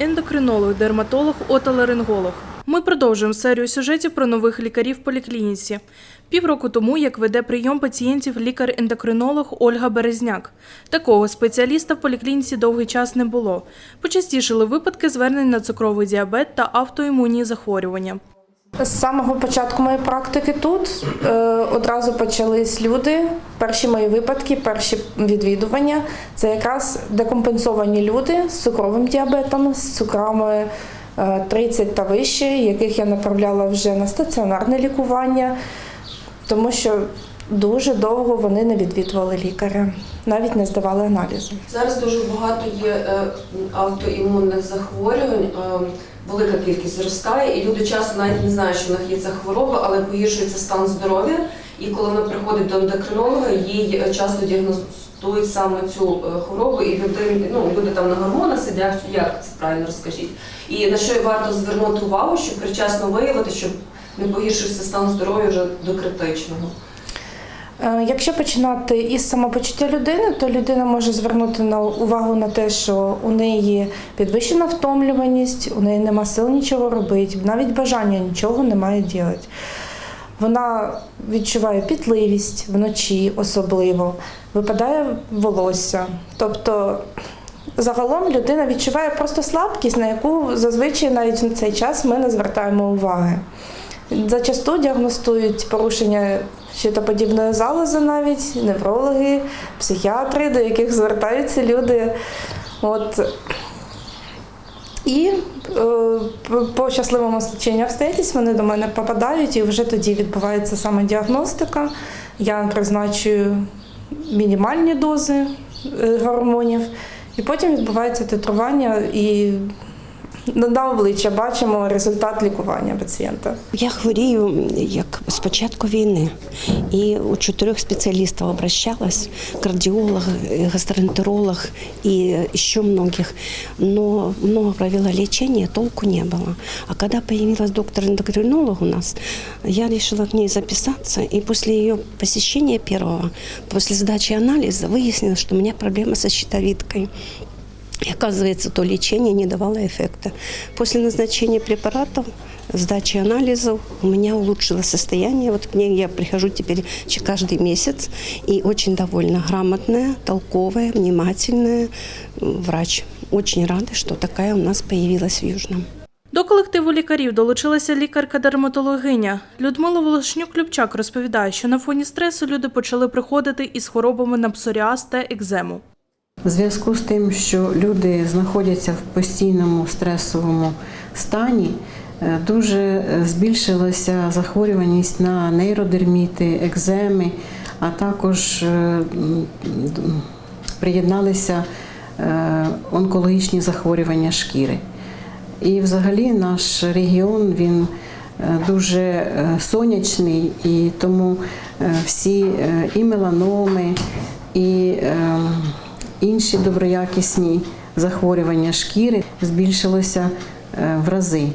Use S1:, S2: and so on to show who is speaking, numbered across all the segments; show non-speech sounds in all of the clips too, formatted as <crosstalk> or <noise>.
S1: ендокринолог, дерматолог, отоларинголог. Ми продовжуємо серію сюжетів про нових лікарів в поліклініці. Півроку тому, як веде прийом пацієнтів лікар-ендокринолог Ольга Березняк. Такого спеціаліста в поліклініці довгий час не було. Почастішили випадки звернень на цукровий діабет та автоімунні захворювання.
S2: З самого початку моєї практики тут е, одразу почались люди. Перші мої випадки, перші відвідування це якраз декомпенсовані люди з цукровим діабетом, з цукрами е, 30 та вище, яких я направляла вже на стаціонарне лікування, тому що дуже довго вони не відвідували лікаря, навіть не здавали аналізи.
S3: Зараз дуже багато є е, автоімунних захворювань. Велика кількість зростає, і люди часто навіть не знають, що в них є ця хвороба, але погіршується стан здоров'я. І коли вона приходить до ендокринолога, їй е, часто діагностують саме цю е, хворобу, і люди, ну, люди там на гормонах сидять, як це правильно розкажіть. І на що варто звернути увагу, щоб причасно виявити, щоб не погіршився стан здоров'я вже до критичного.
S2: Е, Якщо починати із самопочуття людини, то людина може звернути на увагу на те, що у неї підвищена втомлюваність, у неї нема сил нічого робити, навіть бажання нічого немає робити. Вона відчуває пітливість вночі особливо, випадає волосся. Тобто загалом людина відчуває просто слабкість, на яку зазвичай навіть на цей час ми не звертаємо уваги. Зачасту діагностують порушення щитоподібної залози навіть, неврологи, психіатри, до яких звертаються люди. От. І е, по- щасливому стеченню обстоятельств вони до мене попадають, і вже тоді відбувається саме діагностика. Я призначую мінімальні дози е, гормонів, і потім відбувається титрування і на на обличчя бачимо результат лікування пацієнта.
S4: Я хворію як з початку війни, і у чотирьох спеціалістів обращалась, кардіолог, гастроентеролог і ще многих. Но много провела лечения, толку не было. А когда появилась доктор-эндокринолог у нас, я решила к ней записаться, и после ее посещения первого, после сдачи анализа, выяснилось, что у меня проблема со щитовидкой. И оказывается, то лечение не давало эффекта. После назначения препаратов, сдачи анализов у меня улучшилось состояние. Вот к ней я прихожу теперь ч- каждый месяц и очень довольна. Грамотная, толковая, внимательная м, врач. Очень рада, что такая у нас появилась в Южном.
S1: До колективу лікарів долучилася лікарка-дерматологиня. Людмила Волошнюк-Любчак розповідає, що на фоні стресу люди почали приходити із хворобами на псоріаз та екзему.
S5: В зв'язку з тим, що люди знаходяться в постійному стресовому стані, е, дуже е, збільшилася захворюваність на нейродерміти, екземи, а також е, приєдналися онкологічні захворювання шкіри. І взагалі наш регіон він дуже сонячний, і тому всі і меланоми, і е, інші доброякісні захворювання шкіри збільшилося е, в рази.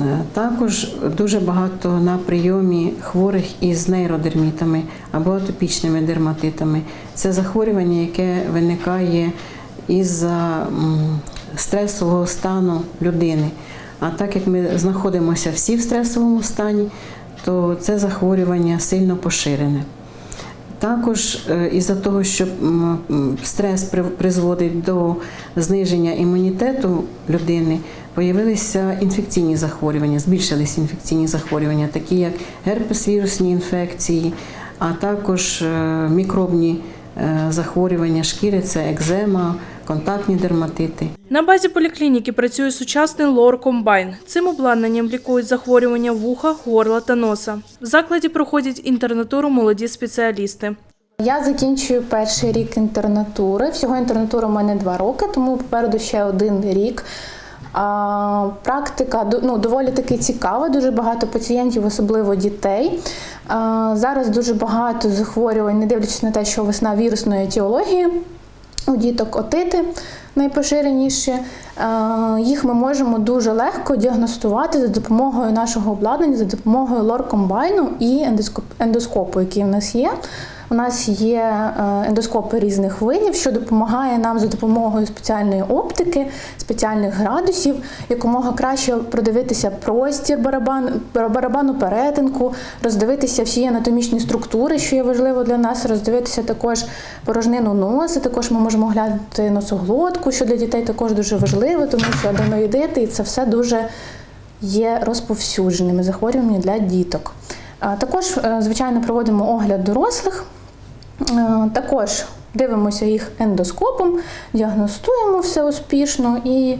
S5: Е, Також дуже багато на прийомі хворих із нейродермітами або атопічними дерматитами. Це захворювання, яке виникає із-за стресового стану людини. А так як ми знаходимося всі в стресовому стані, то це захворювання сильно поширене. Також е, із-за того, що стрес призводить до зниження імунітету людини, появилися інфекційні захворювання, збільшилися інфекційні захворювання, такі як герпес-вірусні інфекції, а також е, мікробні е, захворювання шкіри, це екзема, контактні дерматити.
S1: На базі поліклініки працює сучасний лор комбайн. Цим обладнанням лікують захворювання вуха, горла та носа. В закладі проходять інтернатуру молоді спеціалісти.
S6: Я закінчую перший рік інтернатури. Всього інтернатури у мене два роки, тому попереду ще один рік. А, практика ну, доволі таки цікава, дуже багато пацієнтів, особливо дітей. А, зараз дуже багато захворювань, не дивлячись на те, що весна вірусної етіології. У діток отити найпоширеніші. Е, Їх ми можемо дуже легко діагностувати за допомогою нашого обладнання, за допомогою лор-комбайну і ендоскоп- ендоскопу, який в нас є. У нас є е, ендоскопи різних видів, що допомагає нам за допомогою спеціальної оптики, спеціальних градусів, якомога краще продивитися простір барабан, барабану перетинку, роздивитися всі анатомічні структури, що є важливо для нас, роздивитися також порожнину носа. Також ми можемо глянути носоглотку, що для дітей також дуже важливо, тому що аденоїдити і це все дуже є розповсюдженими захворюваннями для діток. Також, е, звичайно, проводимо огляд дорослих. Е, Також дивимося їх ендоскопом, діагностуємо все успішно і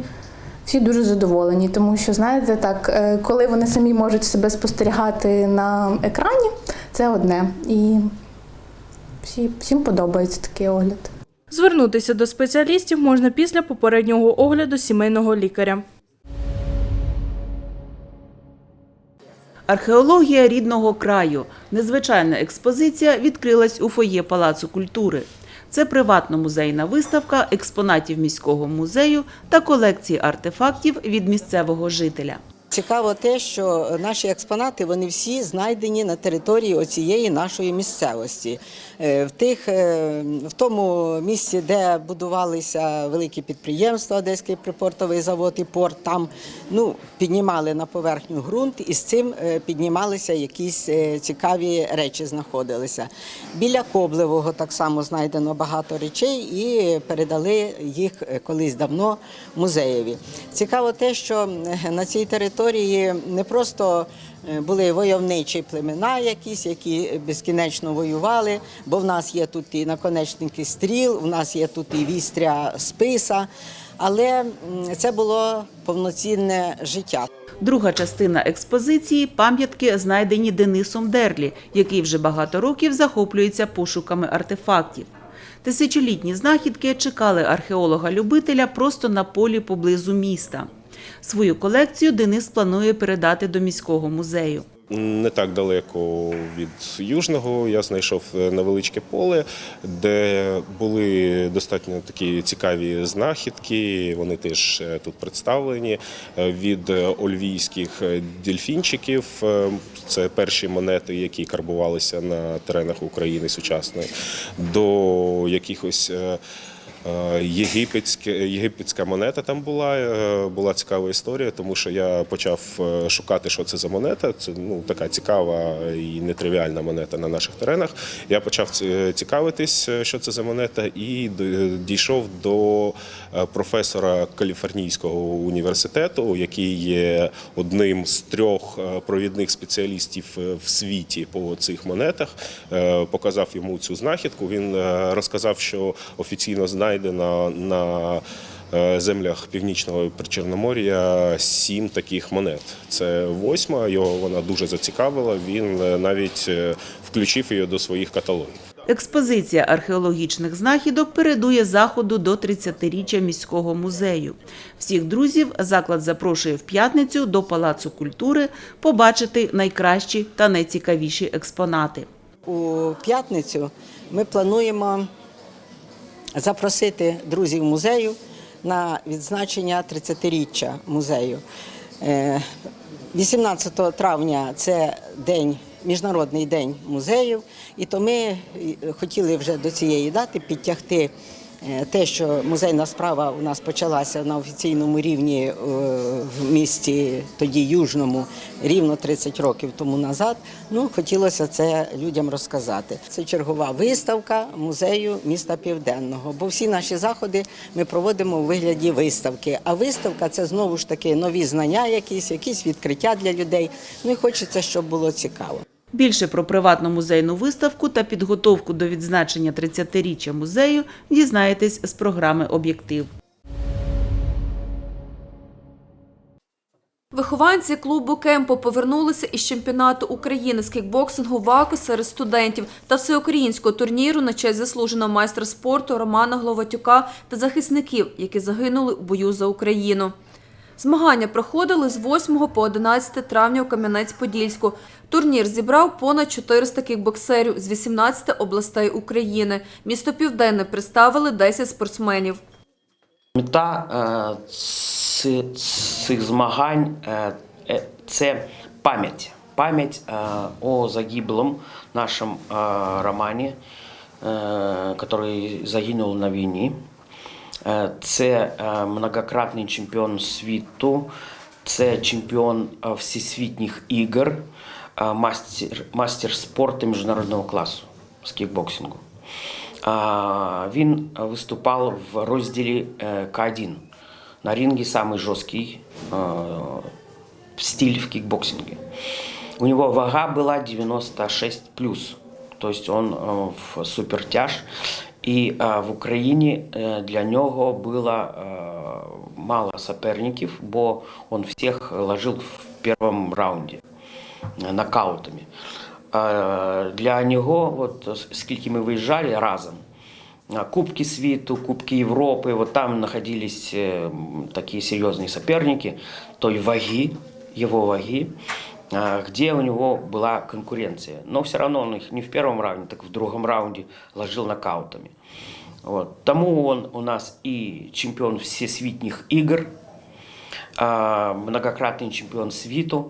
S6: всі дуже задоволені, тому що, знаєте, так, е, коли вони самі можуть себе спостерігати на екрані, це одне. І всі, всім подобається такий огляд.
S1: Звернутися до спеціалістів можна після попереднього огляду сімейного лікаря.
S7: Археологія рідного краю. Незвичайна експозиція відкрилась у фоє Палацу культури. Це приватно-музейна виставка експонатів міського музею та колекції артефактів від місцевого жителя.
S8: Цікаво те, що наші експонати вони всі знайдені на території оцієї нашої місцевості. Е, В тих е, в тому місці, де будувалися великі підприємства, Одеський припортовий завод і порт, там ну піднімали на поверхню ґрунт, і з цим е, піднімалися якісь цікаві речі, знаходилися. Біля Коблевого так само знайдено багато речей і передали їх колись давно музеєві. Цікаво те, що на цій території не просто е, були войовничі племена, якісь, які безкінечно воювали, бо в нас є тут і наконечники стріл, в нас є тут і вістря списа. Але це було повноцінне життя.
S7: Друга частина експозиції пам'ятки, знайдені Денисом Дерлі, який вже багато років захоплюється пошуками артефактів. Тисячолітні знахідки чекали археолога-любителя просто на полі поблизу міста. Свою колекцію Денис планує передати до міського музею.
S9: Не так далеко від Южного я знайшов невеличке поле, де були достатньо такі цікаві знахідки. Вони теж е, тут представлені е, від е, ольвійських е, дельфінчиків. е, Це перші монети, які карбувалися на теренах України сучасної, до якихось. Е, Єгипетське, єгипетська монета там була. е, Була цікава історія, тому що я почав е, шукати, що це за монета. Це ну така цікава і нетривіальна монета на наших теренах. Я почав цікавитись, що це за монета, і дійшов до професора Каліфорнійського університету, який є одним з трьох провідних спеціалістів в світі по цих монетах. Показав йому цю знахідку. Він розказав, що офіційно знайдено на е, землях північного Причорномор'я сім таких монет. Це восьма. Його вона дуже зацікавила. Він е, навіть е, включив її до своїх каталогів.
S7: Експозиція археологічних знахідок передує заходу до 30-річчя міського музею. Всіх друзів заклад запрошує в п'ятницю до Палацу культури побачити найкращі та найцікавіші експонати.
S8: У п'ятницю ми плануємо запросити друзів музею на відзначення 30-річчя музею. Е, 18 травня це день. Міжнародний день музеїв, і то ми е, хотіли вже до цієї дати підтягти е, те, що музейна справа у нас почалася на офіційному рівні е, в місті тоді Южному рівно 30 років тому назад. Ну хотілося це людям розказати. Це чергова виставка музею міста Південного. Бо всі наші заходи ми проводимо у вигляді виставки. А виставка це знову ж таки нові знання, якісь, якісь відкриття для людей. Ну і хочеться, щоб було цікаво.
S7: Більше про приватну музейну виставку та підготовку до відзначення 30-річчя музею дізнаєтесь з програми Об'єктив.
S10: Вихованці клубу Кемпо повернулися із чемпіонату України з кікбоксингу ВАКу серед студентів та всеукраїнського турніру на честь заслуженого майстра спорту Романа Гловатюка та захисників, які загинули у бою за Україну. Змагання проходили з 8 по 11 травня у Кам'янець-Подільську. Турнір зібрав понад 400 кікбоксерів з 18 областей України. Місто Південне представили 10 спортсменів.
S11: Мета е, ці- цих змагань е, е, це пам'ять. память э, о загиблом нашем э, романе, э, который загинул на війні. Е, Це е, многократний чемпіон світу, це чемпіон е, всесвітніх ігор, е, мастер, мастер спорту міжнародного класу з кікбоксингу. А, Він виступав в розділі е, К1. На ринге самый жесткий э, стиль в кикбоксинге. У него вага была 96 плюс, то есть он э, в супертяж. І е, в Україні е, для нього було е, мало соперників, бо він всіх ложив в першому раунді е, нокаутами. Е, Для нього, от скільки ми виїжджали разом, а, Кубки світу, Кубки Європи, вот там знаходились е, м, такі серйозні соперники той ваги, его ваги, а, где у него была конкуренция. Но все равно он их не в первом раунде, так в другом раунде ложил нокаутами. Вот. Тому он у нас и чемпион всесвітніх ігор, а, многократний чемпіон світу.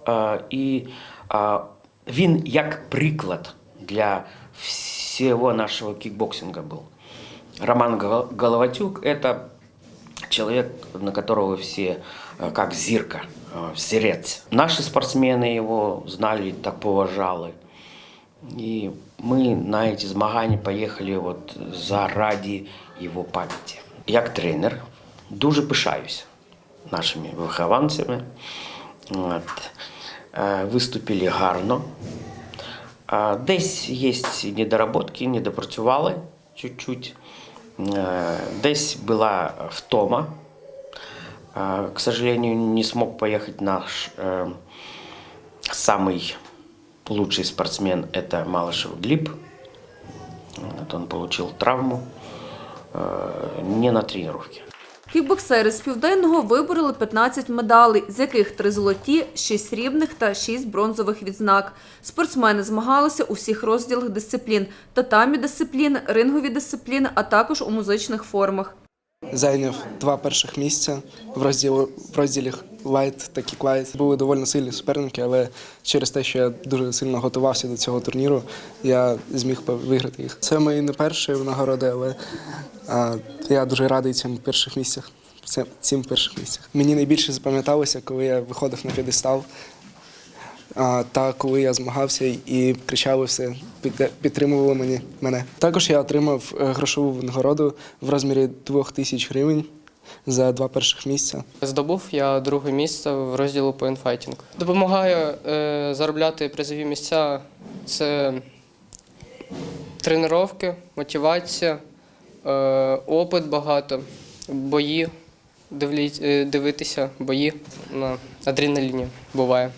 S11: От, а, і а, він як приклад для всего нашего кикбоксинга был. Роман Гол- Головатюк – это человек, на которого все э, как зирка, э, взирец. Наши спортсмены его знали, так поважали. І ми на эти змагання поїхали от заради його пам'яті. Як тренер дуже пишаюся нашими вихованцями. От. Е, Виступили гарно. А, Десь є недоработки, недопрацювали чуть-чуть. Е, Десь була втома. А, К сожалению, не смог поехать наш э, самый лучший спортсмен, это Малышев Глеб. Вот он получил травму э, не на тренировке.
S10: Кікбоксери з південного вибороли 15 медалей, з яких 3 золоті, 6 срібних та 6 бронзових відзнак. Спортсмени змагалися у всіх розділах дисциплін – татамі дисципліни, рингові дисципліни, а також у музичних формах.
S12: Зайняв два перших місця в розділі, Light та Light. Були доволі сильні суперники, але через те, що я дуже сильно готувався до цього турніру, я зміг виграти їх. Це мої не перші нагороди, але а, я дуже радий цим перших місцях. Цим перших місцях. Мені найбільше запам'яталося, коли я виходив на п'єдестал, та коли я змагався і кричали все, підтримували мені, мене. Також я отримав е, грошову нагороду в розмірі 2000 гривень за два перших місця.
S13: Здобув я друге місце в розділу по інфайтінг. Допомагає е, заробляти призові місця. Це тренування, мотивація, е, опит багато, бої, е, дивитися, бої на адреналіні буває.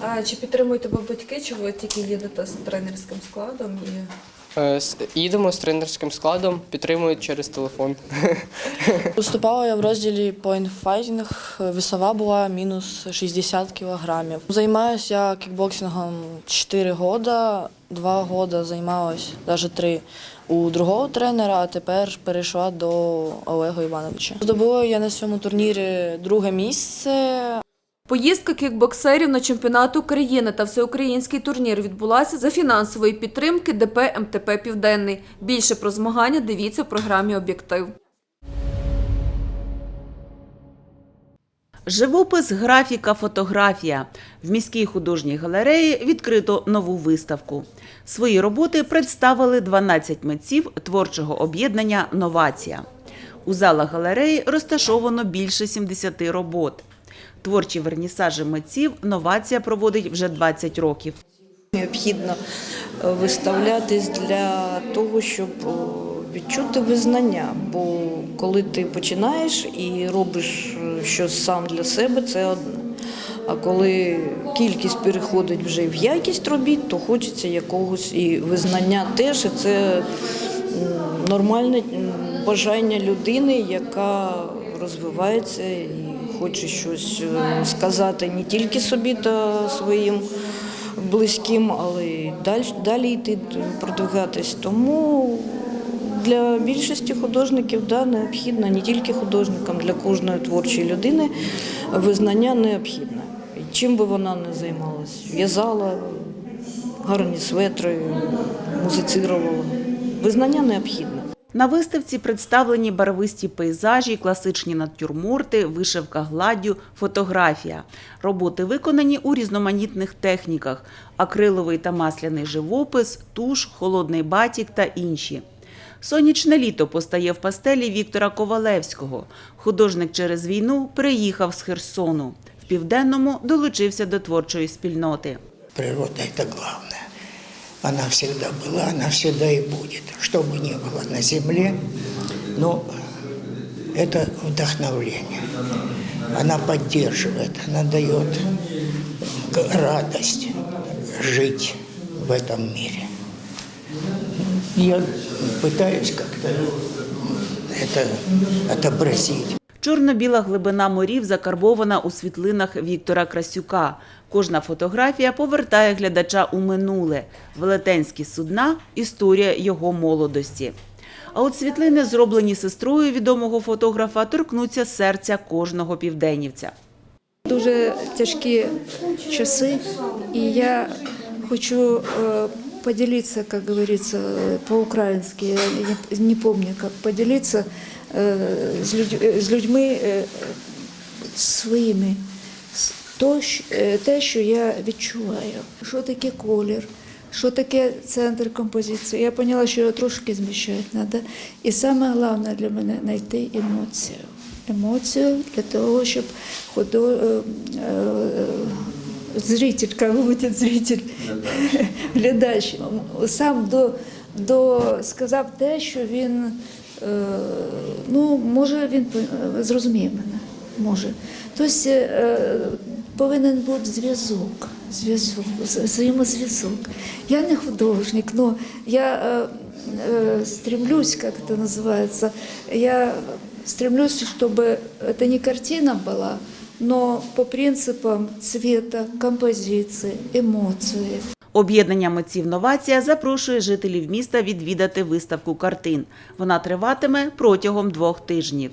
S14: А чи підтримують тебе батьки, чи ви тільки їдете з тренерським складом? І...
S13: Е, їдемо з тренерським складом, підтримують через телефон. <laughs>
S15: Виступала я в розділі Fighting. Весова була мінус 60 кілограмів. Займаюся я кікбоксингом 4 роки, 2 роки займалась, навіть 3 у другого тренера, а тепер перейшла до Олега Івановича. Здобула я на цьому турнірі друге місце.
S10: Поїздка кікбоксерів на чемпіонат України та всеукраїнський турнір відбулася за фінансової підтримки ДП МТП Південний. Більше про змагання дивіться в програмі Об'єктив.
S7: Живопис, графіка, фотографія. В міській художній галереї відкрито нову виставку. Свої роботи представили 12 митців творчого об'єднання Новація. У залах галереї розташовано більше 70 робот. Творчі вернісажі митців Новація проводить вже 20 років.
S16: Необхідно е, виставлятись для того, щоб відчути визнання. Бо коли ти починаєш і робиш е, щось сам для себе, це одне. А коли кількість переходить вже в якість робіт, то хочеться якогось і визнання теж. І це нормальне бажання людини, яка розвивається і хоче щось е, сказати не тільки собі та своїм близьким, але й далі, далі йти продвигатись. Тому для більшості художників да, необхідно, не тільки художникам, для кожної творчої людини визнання необхідне. чим би вона не займалась. В'язала гарні светри, музицирувала. Визнання необхідне.
S7: На виставці представлені барвисті пейзажі, класичні натюрморти, вишивка гладдю, фотографія. Роботи виконані у різноманітних техніках: акриловий та масляний живопис, туш, холодний батік та інші. Сонячне літо постає в пастелі Віктора Ковалевського. Художник через війну приїхав з Херсону. В південному долучився до творчої спільноти.
S17: Природа – это главное. Она всегда была, она всегда и будет. Что бы ни было на земле, но это вдохновление. Она поддерживает, она дает радость жить в этом мире. Я пытаюсь как-то это отобразить.
S7: Чорно-біла глибина морів закарбована у світлинах Віктора Красюка. Кожна фотографія повертає глядача у минуле. Велетенські судна історія його молодості. А от світлини, зроблені сестрою відомого фотографа, торкнуться серця кожного південнівця.
S18: Дуже тяжкі часи, і я хочу е, поделиться, как говорится, э, по-украински, я не, не помню, как людь- э, з людьми е, своїми. То, е, те, що я відчуваю. Що таке колір, що таке центр композиції. Я поняла, що його трошки зміщати треба. І саме головне для мене знайти емоцію. Емоцію для того, щоб худо... е, е, зритель, кого буде зритель, <laughs> глядач, сам до, до сказав те, що він, е, ну, може, він по- зрозуміє мене, може. Тобто е, повинен бути зв'язок, зв'язок, вза- взаємозв'язок. Я не художник, але я е, е, стремлюсь, как это называется, я стремлюсь, чтобы это не картина была, но по принципам цвета, композиции, эмоции.
S7: Об'єднання митців Новація запрошує жителів міста відвідати виставку картин. Вона триватиме протягом двох тижнів.